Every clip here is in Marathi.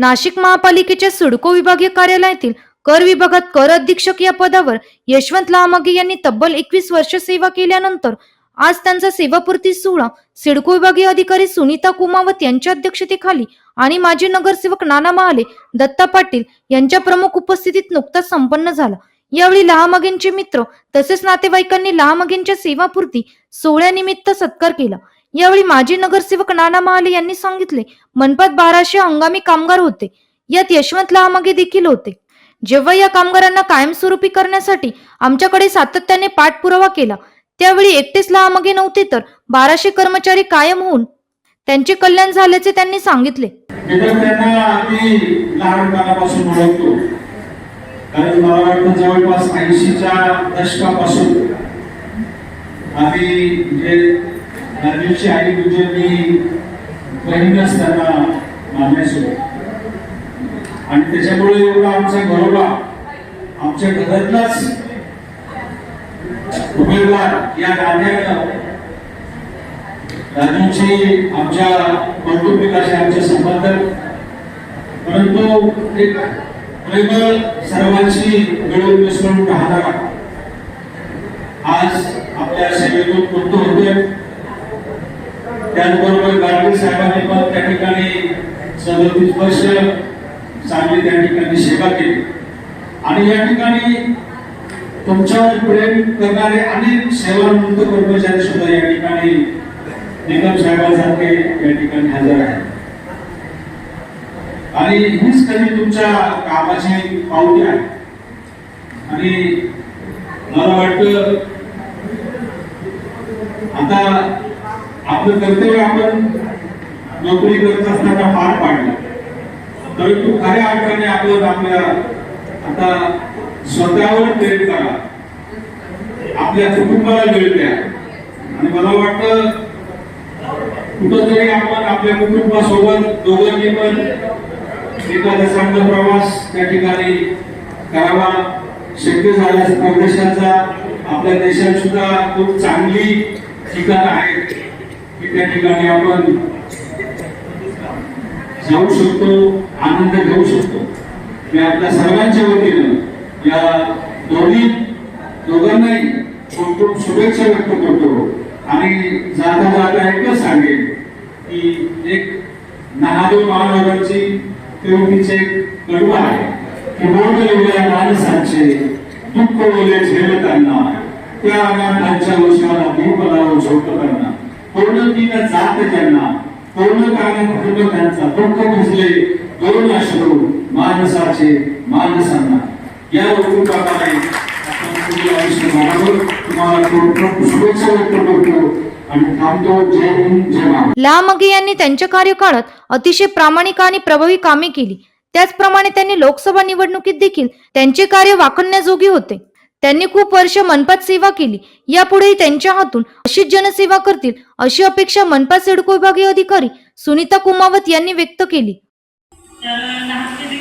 नाशिक महापालिकेच्या सिडको विभागीय कार्यालयातील कर विभागात कर अधीक्षक या पदावर यशवंत लहामागे यांनी तब्बल एकवीस वर्ष सेवा केल्यानंतर आज त्यांचा सेवापूर्ती सोहळा सिडको विभागीय अधिकारी सुनीता कुमावत यांच्या अध्यक्षतेखाली आणि माजी नगरसेवक नाना महाले दत्ता पाटील यांच्या प्रमुख उपस्थितीत नुकताच संपन्न झाला. यावेळी लहामागेंचे मित्र तसेच नातेवाईकांनी लहामागेंच्या सेवापूर्ती सोहळ्यानिमित्त सत्कार केला. यावेळी माजी नगरसेवक नाना महाले यांनी सांगितले मनपात बाराशे हंगामी कामगार होते. यात यशवंत लहामागे देखील होते. जेव्हा या कामगारांना कायमस्वरूपी करण्यासाठी आमच्याकडे सातत्याने पाठपुरावा केला त्यावेळी एकटेच लहामागे नव्हते तर बाराशे कर्मचारी कायम होऊन त्यांचे कल्याण झाल्याचे त्यांनी सांगितले. कारण मला वाटतं जवळपास ऐंशीच्या दशकापासून आम्ही म्हणजे राजीवची आई म्हणजे मी बहीण असताना मानायचो आणि त्याच्यामुळे एवढा आमचा घरोबा आमच्या घरातलाच उमेदवार या नात्यानं राजूची आमच्या कौटुंबिकाशी आमचे संबंध परंतु एक प्रेम सर्वांशी मिळून मिसळून राहणारा. आज आपल्या सेवेतून मुक्त होतोय. त्याचबरोबर गाडगे साहेबांनी पण त्या ठिकाणी सदतीस वर्ष चांगली त्या ठिकाणी सेवा केली. आणि या ठिकाणी तुमच्यावर प्रेम करणारे अनेक सेवानंद कर्मचारी सुद्धा या ठिकाणी निकम साहेबांसारखे या ठिकाणी हजर आहेत. आणि हीच कधी तुमच्या कामाची पावती आहे. आणि मला वाटतं आता आपलं कर्तव्य आपण नोकरी करत असताना पार पाडलं. परंतु खऱ्या अर्थाने आपण आपल्या आता स्वतःवर प्रेम करा आपल्या कुटुंबाला वेळ द्या. आणि मला वाटतं कुठंतरी आपण आपल्या कुटुंबासोबत दोघांनी पण एखादा चांगला प्रवास त्या ठिकाणी करावा. शक्य झाल्यास परदेशाचा आपल्या देशात सुद्धा खूप चांगली ठिकाणं आहेत. की त्या ठिकाणी आपण जाऊ शकतो आनंद घेऊ शकतो. मी आपल्या सर्वांच्या वतीनं या दोन्ही दोघांनाही खूप खूप शुभेच्छा व्यक्त करतो आणि जाता जाता एकच सांगेन की एक महादेव महानगरची तिरुपतीचे कडवं आहे. की मोठलेल्या माणसांचे दुःख ओले झेलताना. त्या अनाथांच्या वशाला दीप लावून झोपताना. पूर्ण जात त्यांना पूर्ण कारण कुटुंब त्यांचा दुःख भिजले दोन अश्रू माणसाचे माणसांना. या वस्तूप्रमाणे आपण पुढील यांनी त्यांच्या कार्यकाळात अतिशय प्रामाणिक आणि प्रभावी कामे केली. त्याचप्रमाणे त्यांनी लोकसभा निवडणुकीत देखील त्यांचे कार्य वाखणण्याजोगे होते. त्यांनी खूप वर्ष मनपात सेवा केली. यापुढेही त्यांच्या हातून अशीच जनसेवा करतील अशी अपेक्षा मनपा सिडको विभागीय अधिकारी सुनीता कुमावत यांनी व्यक्त केली. जे जे ते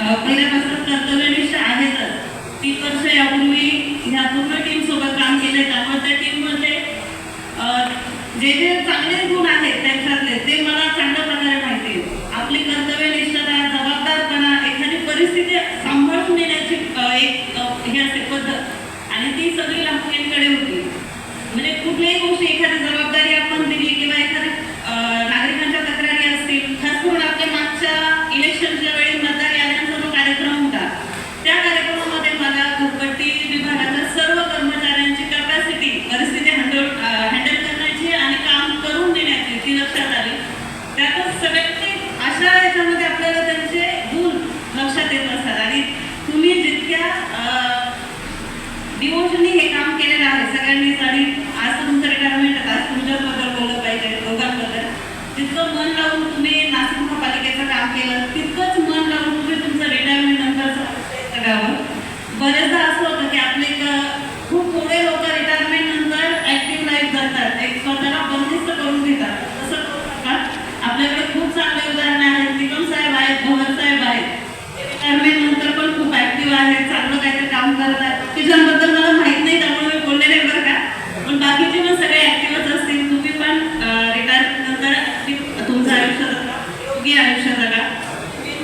अ, पहिल्यापासून कर्तव्यनिष्ठ आहेतच तीस वर्ष यापूर्वी ह्या पूर्ण टीम सोबत काम केले त्यामुळे त्या टीममध्ये जे जे चांगले गुण आहेत त्यांच्यातले ते मला चांगल्या प्रकारे माहिती आहे आपली कर्तव्यनिष्ठता जबाबदारपणा एखादी परिस्थिती सांभाळून नेण्याची अ, एक अ, हे असते पद्धत आणि ती सगळी लहानकडे होती म्हणजे कुठल्याही गोष्टी एखादी जबाबदारी आपण दिली किंवा एखाद्या अ, नागरिकांच्या तक्रारी असतील खास करून आपल्या मागच्या इलेक्शनच्या वेळी मतदार याद्यांचा जो कार्यक्रम होता त्या कार्यक्रमामध्ये मला घरपट्टी विभागाच्या सर्व कर्मचाऱ्यांची कॅपॅसिटी परिस्थिती हँडल हँडल करण्याची आणि काम करून देण्याची ती लक्षात आली त्यातच सगळ्यांनी अशा याच्यामध्ये आपल्याला त्यांचे गुण लक्षात येत असतात आणि तुम्ही जितक्या अ, इमोशनली हे काम केलेलं आहे. सगळ्यांनीच आणि आज तर तुमचं रिटायरमेंट आज तुमच्याबद्दल बोललं पाहिजे लोकांबद्दल तितकं मन लावून तुम्ही नाशिक बाकीचे पण सगळे ऍक्टिव्हच असतील तुम्ही पण रिटायर नंतर तुमचं आयुष्य योग्य आयुष्य जगा.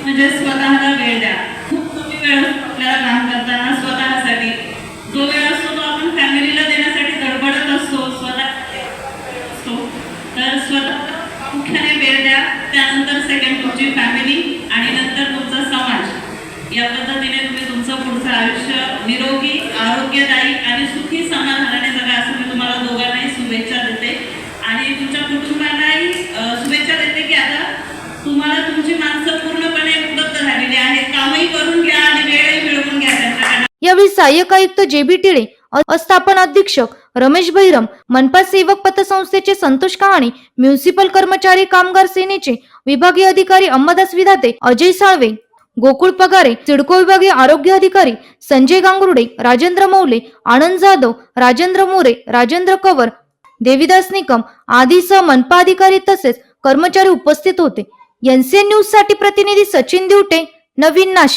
म्हणजे स्वतःला वेळ द्या. खूप कमी वेळ आपल्याला काम करताना स्वतःसाठी. जो वेळ असतो तो आपण फॅमिलीला देण्यासाठी गडबडत असतो स्वतः असतो. तर स्वतः मुख्याने वेळ द्या. त्यानंतर सेकंड तुमची फॅमिली आणि नंतर तुमचा समाज. या पद्धतीने तुम्ही तुमचं पुढचं आयुष्य निरोगी आरोग्यदायी आणि सुखी समाधानाने जगा. शुभेच्छा देते. आणि तुमच्या कुटुंबालाही शुभेच्छा देते की आता तुम्हाला तुमची माणसं पूर्णपणे उपलब्ध झालेली आहेत. कामही करून घ्या आणि वेळही मिळवून घ्या त्यांच्याकडनं. यावेळी सहाय्यक आयुक्त जे बी टिळे अस्थापन अधीक्षक रमेश भैरम मनपा सेवक पतसंस्थेचे संतोष कहाणे म्युन्सिपल कर्मचारी कामगार सेनेचे विभागीय अधिकारी अंबादास विधाते अजय साळवे गोकुळ पगारे सिडको विभागीय आरोग्य अधिकारी संजय गांगुर्डे राजेंद्र मौले आनंद जाधव राजेंद्र मोरे राजेंद्र कवर देविदास निकम आदीसह मनपा अधिकारी तसेच कर्मचारी उपस्थित होते. एनसीएन न्यूजसाठी प्रतिनिधी सचिन दिवटे नवीन नाशिक.